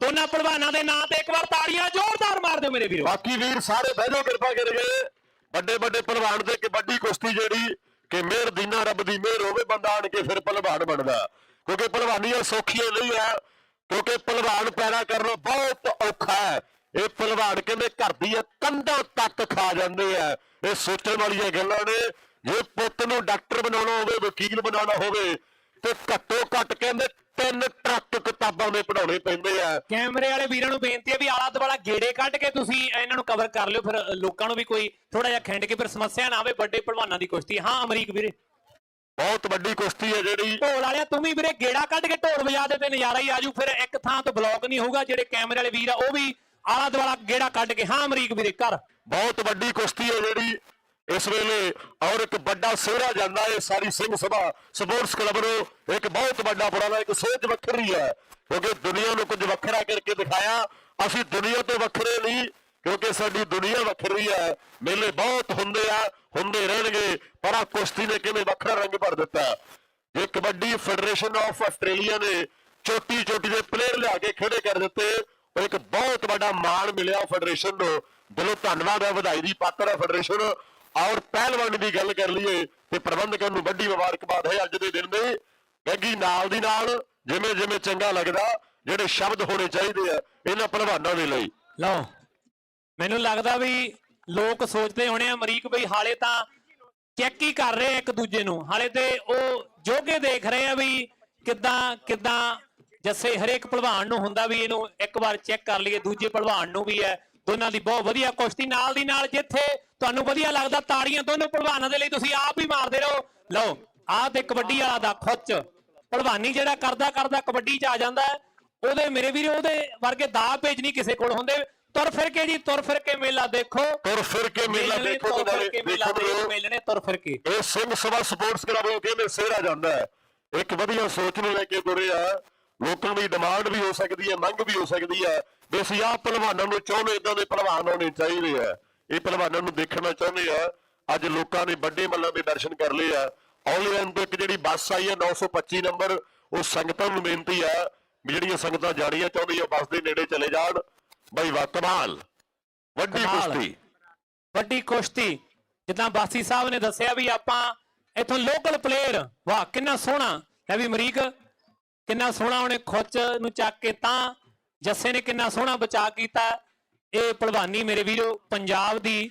ਦੋਨਾਂ ਪਹਿਲਵਾਨਾਂ ਦੇ ਨਾਂ ਤੇ ਇੱਕ ਵਾਰ ਤਾੜੀਆਂ ਜ਼ੋਰਦਾਰ ਮਾਰ ਦਿਓ ਮੇਰੇ ਵੀਰੋ। ਬਾਕੀ ਵੀਰ ਸਾਰੇ ਬਹਿ ਜਾਓ ਕਿਰਪਾ ਕਰਕੇ। ਵੱਡੇ ਵੱਡੇ ਪਹਿਲਵਾਨ ਦੇ ਕਬੱਡੀ ਕੁਸ਼ਤੀ ਜਿਹੜੀ ਕਿ ਮਿਹਰ ਦੀਨਾ ਰੱਬ ਦੀ ਮਿਹਰ ਹੋਵੇ, ਬੰਦਾ ਆਣ ਕੇ ਫਿਰ ਪਹਿਲਵਾਨ ਬਣਦਾ। ਕਿਉਂਕਿ ਪਹਿਲਵਾਨੀਆਂ ਸੌਖੀਆਂ ਨਹੀਂ ਆ, ਕਿਉਂਕਿ ਪਹਿਲਵਾਨ ਪੈਦਾ ਕਰਨਾ ਬਹੁਤ ਔਖਾ ਹੈ। ਇਹ ਪਹਿਲਵਾਨ ਕਹਿੰਦੇ ਘਰ ਦੀਆਂ ਕੰਧਾਂ ਤੱਕ ਖਾ ਜਾਂਦੇ ਆ। ਇਹ ਸੋਚਣ ਵਾਲੀਆਂ ਗੱਲਾਂ ਨੇ, ਜੇ ਪੁੱਤ ਨੂੰ ਡਾਕਟਰ ਬਣਾਉਣਾ ਹੋਵੇ, ਵਕੀਲ ਬਣਾਉਣਾ ਹੋਵੇ, ਤੇ ਘੱਟੋ ਘੱਟ ਕਹਿੰਦੇ ਤਿੰਨ ਟਰੱਕ ਕਿਤਾਬਾਂ ਦੇ ਪੜਾਉਣੇ ਪੈਂਦੇ ਆ। ਕੈਮਰੇ ਵਾਲੇ ਵੀਰਾਂ ਨੂੰ ਬੇਨਤੀ ਹੈ ਵੀ ਆਲਾ ਦੁਆਲਾ ਗੇੜੇ ਕੱਢ ਕੇ ਤੁਸੀਂ ਇਹਨਾਂ ਨੂੰ ਕਵਰ ਕਰ ਲਿਓ ਫਿਰ ਲੋਕਾਂ ਨੂੰ ਵੀ ਕੋਈ ਥੋੜਾ ਜਿਹਾ ਖਿੰਡ ਕੇ ਫਿਰ ਸਮੱਸਿਆ ਨਾ ਆਵੇ ਵੱਡੇ ਪਹਿਲਵਾਨਾਂ ਦੀ ਕੁਸ਼ਤੀ ਹਾਂ। ਅਮਰੀਕ ਵੀਰੇ। ਬਹੁਤ ਵੱਡੀ ਕੁਸ਼ਤੀ ਹੈ ਜਿਹੜੀ। ਢੋਲ ਵਾਲਿਆ ਤੂੰ ਵੀ ਵੀਰੇ ਗੇੜਾ ਕੱਢ ਕੇ ਢੋਲ ਵਜਾ ਦੇ ਤੇ ਨਜ਼ਾਰਾ ਹੀ ਆਜੂ ਫਿਰ ਇੱਕ ਥਾਂ ਤੋਂ ਬਲੌਕ ਨਹੀਂ ਹੋਊਗਾ ਜਿਹੜੇ ਕੈਮਰੇ ਵਾਲੇ ਵੀਰ ਆ ਉਹ ਵੀ ਆਲਾ ਦੁਆਲਾ ਗੇੜਾ ਕੱਢ ਕੇ। ਹਾਂ ਅਮਰੀਕ ਵੀਰੇ ਕਰ। ਬਹੁਤ ਵੱਡੀ ਕੁਸ਼ਤੀ ਹੈ ਜਿਹੜੀ। ਇਸ ਵੇਲੇ ਔਰ ਇੱਕ ਵੱਡਾ ਸਿਹਰਾ ਜਾਂਦਾ ਹੈ ਸਾਰੀ ਸਿੰਘ ਸਭਾ, ਸਪੋਰਟਸ ਕਲੱਬ ਨੂੰ। ਇੱਕ ਬਹੁਤ ਵੱਡਾ ਉਪਰਾਲਾ ਇੱਕ ਸੋਚ ਵੱਖਰੀ ਹੈ, ਕਿਉਂਕਿ ਦੁਨੀਆ ਨੂੰ ਕੁਝ ਵੱਖਰਾ ਕਰਕੇ ਦਿਖਾਇਆ। ਅਸੀਂ ਦੁਨੀਆ ਤੋਂ ਵੱਖਰੇ ਨਹੀਂ, ਕਿਉਂਕਿ ਸਾਡੀ ਦੁਨੀਆ ਵੱਖਰੀ ਹੈ। ਮੇਲੇ ਬਹੁਤ ਹੁੰਦੇ ਆ, ਹੁੰਦੇ ਰਹਿਣਗੇ, ਪਰ ਆ ਕੁਸ਼ਤੀ ਨੇ ਕਿਵੇਂ ਵੱਖਰਾ ਰੰਗ ਭਰ ਦਿੱਤਾ? ਜੇ ਕਬੱਡੀ ਫੈਡਰੇਸ਼ਨ ਆਫ ਆਸਟ੍ਰੇਲੀਆ ਨੇ ਛੋਟੀ ਚੋਟੀ ਦੇ ਪਲੇਅਰ ਲਿਆ ਕੇ ਖੜੇ ਕਰ ਦਿੱਤੇ, ਉਹ ਇੱਕ ਬਹੁਤ ਵੱਡਾ ਮਾਣ ਮਿਲਿਆ ਫੈਡਰੇਸ਼ਨ ਨੂੰ। ਦਿਲੋਂ ਧੰਨਵਾਦ ਹੈ, ਵਧਾਈ ਦੀ ਪਾਤਰ ਹੈ ਫੈਡਰੇਸ਼ਨ ਔਰ ਪਹਿਲਵਾਨ ਦੀ ਗੱਲ ਕਰ ਲਈਏ ਤੇ ਪ੍ਰਬੰਧਕਾਂ ਨੂੰ ਵੱਡੀ ਮੁਬਾਰਕਬਾਦ ਹੈ ਅੱਜ ਦੇ ਦਿਨ ਦੇ। ਗੱਗੀ ਨਾਲ ਦੀ ਨਾਲ, ਜਿਵੇਂ ਜਿਵੇਂ ਚੰਗਾ ਲੱਗਦਾ, ਜਿਹੜੇ ਸ਼ਬਦ ਹੋਣੇ ਚਾਹੀਦੇ ਆ, ਇਹਨਾਂ ਪਹਿਲਵਾਨਾਂ ਦੇ ਲਈ। ਲਓ, ਮੈਨੂੰ ਲੱਗਦਾ ਵੀ ਲੋਕ ਸੋਚਦੇ ਹੋਣੇ ਆ ਅਮਰੀਕ ਬਈ ਹਾਲੇ ਤਾਂ ਚੈੱਕ ਹੀ ਕਰ ਰਹੇ ਆ ਇੱਕ ਦੂਜੇ ਨੂੰ। ਹਾਲੇ ਤੇ ਉਹ ਜੋਗੇ ਦੇਖ ਰਹੇ ਆ ਵੀ ਕਿੱਦਾਂ ਕਿੱਦਾਂ ਜੱਸੇ ਹਰੇਕ ਪਹਿਲਵਾਨ ਨੂੰ ਹੁੰਦਾ ਵੀ ਇਹਨੂੰ ਇੱਕ ਵਾਰ ਚੈੱਕ ਕਰ ਲਈਏ, ਦੂਜੇ ਪਹਿਲਵਾਨ ਨੂੰ ਵੀ ਹੈ। ਦੋਨਾਂ ਦੀ ਬਹੁਤ ਵਧੀਆ ਕੁਸ਼ਤੀ ਨਾਲ ਦੀ ਨਾਲ ਜਿੱਥੇ ਤੁਹਾਨੂੰ ਵਧੀਆ ਲੱਗਦਾ ਤਾੜੀਆਂ ਦੋਨੋਂ ਪਹਿਲਵਾਨਾਂ ਦੇ ਲਈ ਤੁਸੀਂ ਆਪ ਹੀ ਮਾਰਦੇ ਰਹੋ। ਲਓ ਆਹ ਤੇ ਕਬੱਡੀ ਵਾਲਾ ਦਾ ਖੁੱਚ। ਪਹਿਲਵਾਨੀ ਜਿਹੜਾ ਕਰਦਾ ਕਰਦਾ ਕਬੱਡੀ 'ਚ ਆ ਜਾਂਦਾ ਉਹਦੇ ਮੇਰੇ ਵੀਰੇ ਉਹਦੇ ਵਰਗੇ ਦਾ ਪੇਜ ਨਹੀਂ ਕਿਸੇ ਕੋਲ ਹੁੰਦੇ। ਤੁਰ ਫਿਰ ਕੇ ਜੀ ਤੁਰ ਫਿਰ ਕੇ ਮੇਲਾ ਦੇਖੋ। ਤੁਰ ਫਿਰ ਕੇ ਮੇਲਾ ਦੇਖੋ ਤੁਰ ਫਿਰ ਕੇ ਮੇਲਾ ਦੇਖੋ ਮੇਲਣੇ ਤੁਰ ਫਿਰ ਕੇ। ਇਹ ਸਿੰਘ ਸਭਾ ਸਪੋਰਟਸ ਕਲੱਬ ਨੂੰ ਕਹਿੰਦੇ ਸਿਹਰਾ ਜਾਂਦਾ ਹੈ। ਇੱਕ ਵਧੀਆ ਸੋਚ ਨੂੰ ਲੈ ਕੇ ਤੁਰੇ ਆ। ਲੋਕਾਂ ਦੀ ਡਿਮਾਂਡ ਵੀ ਹੋ ਸਕਦੀ ਹੈ ਮੰਗ ਵੀ ਹੋ ਸਕਦੀ ਹੈ। ਵੀ ਅਸੀਂ ਆਹ ਪਹਿਲਵਾਨਾਂ ਨੂੰ ਚਾਹੁੰਦੇ ਇਦਾਂ ਦੇ ਪਹਿਲਵਾਨ ਹੋਣੇ ਚਾਹੀਦੇ ਆ। ਇਹ ਪਹਿਲਵਾਨਾਂ ਨੂੰ ਦੇਖਣਾ ਚਾਹੁੰਦੇ ਆ। ਅੱਜ ਲੋਕਾਂ ਨੇ ਵੱਡੇ ਮੱਲਾਂ ਦੇ ਦਰਸ਼ਨ ਕਰ ਲਏ ਆ। ਆਨਲਾਈਨ ਤੋਂ ਇੱਕ ਜਿਹੜੀ ਬੱਸ ਆਈ ਹੈ 925 ਨੰਬਰ ਉਹ ਸੰਗਤਾਂ ਨੂੰ ਬੇਨਤੀ ਆ ਵੀ ਜਿਹੜੀਆਂ ਸੰਗਤਾਂ ਜਾਣੀਆਂ ਚਾਹੁੰਦੀਆਂ ਬੱਸ ਦੇ ਨੇੜੇ ਚਲੇ ਜਾਣ। ਬਈ ਵਾ ਕਮਾਲ। ਵੱਡੀ। ਕੁਸ਼ਤੀ। ਵੱਡੀ ਕੁਸ਼ਤੀ। ਜਿੱਦਾਂ ਬਾਸੀ ਸਾਹਿਬ ਨੇ ਦੱਸਿਆ ਵੀ ਆਪਾਂ ਇਥੋਂ ਲੋਕਲ ਪਲੇਅਰ ਵਾਹ ਕਿੰਨਾ ਸੋਹਣਾ। ਹੈ ਵੀ ਅਮਰੀਕ ਕਿੰਨਾ ਸੋਹਣਾ ਉਹਨੇ ਖੁੱਚ ਨੂੰ ਚੱਕ ਕੇ ਤਾਂ ਜੱਸੇ ਨੇ ਕਿੰਨਾ ਸੋਹਣਾ ਬਚਾ ਕੀਤਾ। ਇਹ ਪਹਿਲਵਾਨੀ ਮੇਰੇ ਵੀਰੋ ਪੰਜਾਬ ਦੀ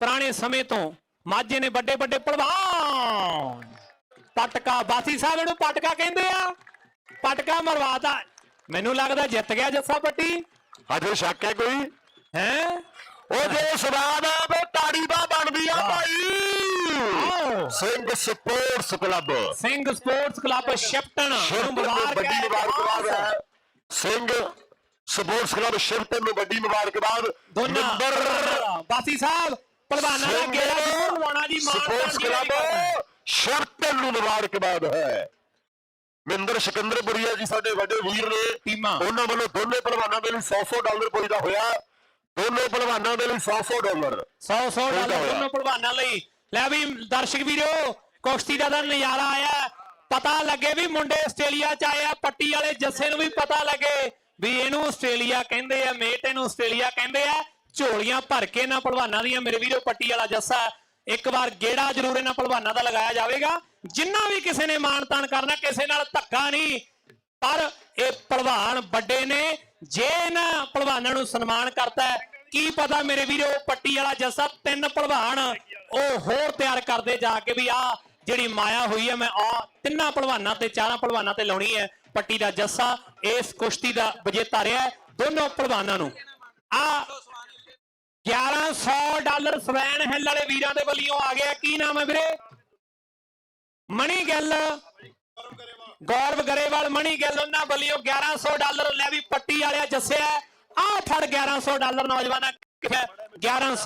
ਪੁਰਾਣੇ ਸਮੇਂ ਤੋਂ ਮਾਝੇ ਨੇ ਵੱਡੇ ਵੱਡੇ ਪਹਿਲਵਾਨ ਪਟਕਾ ਬਾਸੀ ਸਾਹਿਬ ਇਹਨੂੰ ਪਟਕਾ ਕਹਿੰਦੇ ਆ। ਪਟਕਾ ਮਰਵਾਤਾ। ਮੈਨੂੰ ਲੱਗਦਾ ਜਿੱਤ ਗਿਆ ਜੱਸਾ ਪੱਟੀ। ਅਜੇ ਸ਼ੱਕ ਹੈ ਕੋਈ? ਹੈ? ਉਹ ਜੇ ਸਵਾਦ ਆ ਵੇ ਤਾੜੀ ਦਾ ਬਣਦੀ ਆ ਭਾਈ। Singh sports club. Singh sports club ਸ਼ਿਫਟਨ। ਨੂੰ ਮੁਬਾਰਕ ਵੱਡੀ ਹੈ। ਮੁਬਾਰਕਬਾਦ ਹੈ ਸਿੰਘ ਸਪੋਰਟਸ ਕਲੱਬ ਸ਼ਿਫਟਨ ਨੂੰ ਵੱਡੀ ਮੁਬਾਰਕਬਾਦ ਦੋਨਾਂ ਨੰਬਰ ਬਾਸੀ ਸਾਹਿਬ ਪਹਿਲਵਾਨਾਂ ਦਾ ਗੇੜਾ ਜ਼ਰੂਰ ਲਵਾਉਣਾ ਜੀ ਸਪੋਰਟਸ ਕਲੱਬ ਸ਼ਿਫਟਨ ਨੂੰ ਮੁਬਾਰਕਬਾਦ ਹੈ। ਮਿੰਦਰ ਸਿਕੰਦਰਪੁਰੀਆ ਜੀ ਸਾਡੇ ਵੱਡੇ ਵੀਰ ਨੇ। ਟੀਮਾਂ। ਉਹਨਾਂ ਵੱਲੋਂ ਦੋਨੇ ਪਹਿਲਵਾਨਾਂ ਦੇ ਲਈ 100-100 ਡਾਲਰ ਪੁੱਜਦਾ ਹੋਇਆ। ਦੋਨੇ ਪਹਿਲਵਾਨਾਂ ਦੇ ਲਈ 100-100 ਡਾਲਰ 100 100 ਹੋਇਆ। ਡਾਲਰ ਦੋਨੋਂ ਪਹਿਲਵਾਨਾਂ ਲਈ। ਲੈ ਵੀ ਦਰਸ਼ਕ ਵੀਰੋ ਕੁਸ਼ਤੀ ਦਾ ਤਾਂ ਨਜ਼ਾਰਾ ਆਇਆ। ਪਤਾ ਲੱਗੇ ਵੀ ਮੁੰਡੇ ਆਸਟ੍ਰੇਲੀਆ ਚ ਆਏ ਆ ਪੱਟੀ ਵਾਲੇ ਜੱਸੇ ਨੂੰ ਵੀ ਪਤਾ ਲੱਗੇ। ਵੀ ਇਹਨੂੰ ਆਸਟ੍ਰੇਲੀਆ ਕਹਿੰਦੇ ਆ, ਮੇਟ ਇਹਨੂੰ ਆਸਟ੍ਰੇਲੀਆ ਕਹਿੰਦੇ ਆ। ਝੋਲੀਆਂ ਭਰ ਕੇ ਨਾ ਪਹਿਲਵਾਨਾਂ ਦੀਆਂ ਮੇਰੇ ਵੀਰੋ, ਪੱਟੀ ਵਾਲਾ ਜੱਸਾ, ਇੱਕ ਵਾਰ ਗੇੜਾ ਜ਼ਰੂਰ ਇਹਨਾਂ ਪਹਿਲਵਾਨਾਂ ਦਾ ਲਗਾਇਆ ਜਾਵੇਗਾ। ਜਿੰਨਾ ਵੀ ਕਿਸੇ ਨੇ ਮਾਣ ਤਾਣ ਕਰਨਾ, ਕਿਸੇ ਨਾਲ ਧੱਕਾ ਨਹੀਂ, ਪਰ ਇਹ ਪਹਿਲਵਾਨ ਵੱਡੇ ਨੇ। ਜੇ ਇਹਨਾਂ ਭਲਵਾਨਾਂ ਨੂੰ ਸਨਮਾਨ ਕਰਤਾ ਕੀ ਪਤਾ ਮੇਰੇ ਵੀਰੋ, ਪੱਟੀ ਵਾਲਾ ਜੱਸਾ, ਤਿੰਨ ਪਹਿਲਵਾਨ ਉਹ ਹੋਰ ਤਿਆਰ ਕਰਦੇ ਜਾ ਕੇ ਵੀ ਆ ਜਿਹੜੀ ਮਾਇਆ ਹੋਈ ਹੈ, ਮੈਂ ਆ ਤਿੰਨਾਂ ਪਹਿਲਵਾਨਾਂ ਤੇ, ਚਾਰਾਂ ਪਹਿਲਵਾਨਾਂ ਤੇ ਲਾਉਣੀ ਹੈ, ਪੱਟੀ ਦਾ ਜੱਸਾ, ਇਸ ਕੁਸ਼ਤੀ ਦਾ ਵਿਜੇਤਾ ਰਿਹਾ ਦੋਨੋਂ ਪਹਿਲਵਾਨਾਂ ਨੂੰ। ਆ 1100 ਡਾਲਰ ਸਵੈਨ ਹਿੱਲ ਵਾਲੇ ਵੀਰਾਂ ਦੇ ਵੱਲੋਂ ਆ ਗਿਆ, ਕੀ ਨਾਮ ਹੈ ਵੀਰੇ? ਮਣੀ ਗਿੱਲ। ਗੌਰਵ ਗਰੇਵਾਲ, ਮਣੀ ਗਿੱਲ, ਉਹਨਾਂ ਵੱਲੋਂ 1100 ਡਾਲਰ ਲੈ ਵੀ ਪੱਟੀ ਵਾਲਿਆ ਜੱਸਿਆ ਆ ਫੜ 1100 ਡਾਲਰ ਨੌਜਵਾਨਾਂ 1100